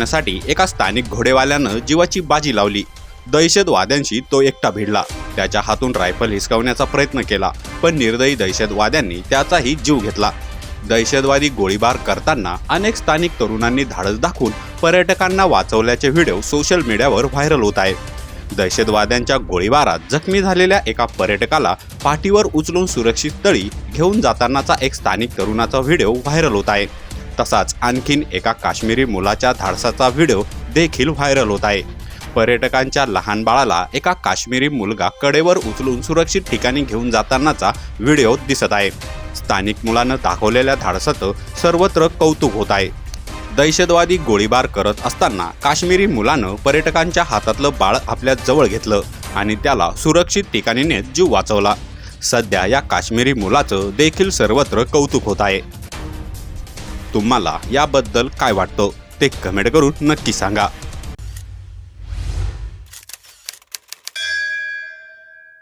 रोखण्यासाठी एका स्थानिक घोडेवाल्यानं जीवाची बाजी लावली. दहशतवाद्यांशी तो एकटा भिडला. त्याच्या हातून रायफल हिसकावण्याचा प्रयत्न केला पण निर्दयी दहशतवाद्यांनी त्याचाही जीव घेतला. दहशतवादी गोळीबार करताना अनेक स्थानिक तरुणांनी धाडस दाखवून पर्यटकांना वाचवल्याचे व्हिडिओ सोशल मीडियावर व्हायरल होत आहेत. दहशतवाद्यांच्या गोळीबारात जखमी झालेल्या एका पर्यटकाला पाठीवर उचलून सुरक्षित तळी घेऊन जातानाचा एक स्थानिक तरुणाचा व्हिडिओ व्हायरल होत आहे. तसाच आणखीन एका काश्मीरी मुलाच्या धाडसाचा व्हिडिओ देखील व्हायरल होत आहे. पर्यटकांच्या लहान बाळाला एका काश्मीरी मुलगा कडेवर उचलून सुरक्षित ठिकाणी घेऊन जातानाचा व्हिडिओ दिसत आहे. स्थानिक मुलानं दाखवलेल्या धाडसाचं सर्वत्र कौतुक होत आहे. दहशतवादी गोळीबार करत असताना काश्मीरी मुलानं पर्यटकांच्या हातातलं बाळ आपल्या जवळ घेतलं आणि त्याला सुरक्षित ठिकाणी नेत जीव वाचवला. सध्या या काश्मीरी मुलाचं देखील सर्वत्र कौतुक होत आहे. तुम्हाला याबद्दल काय वाटतं ते कमेंट करून नक्की सांगा.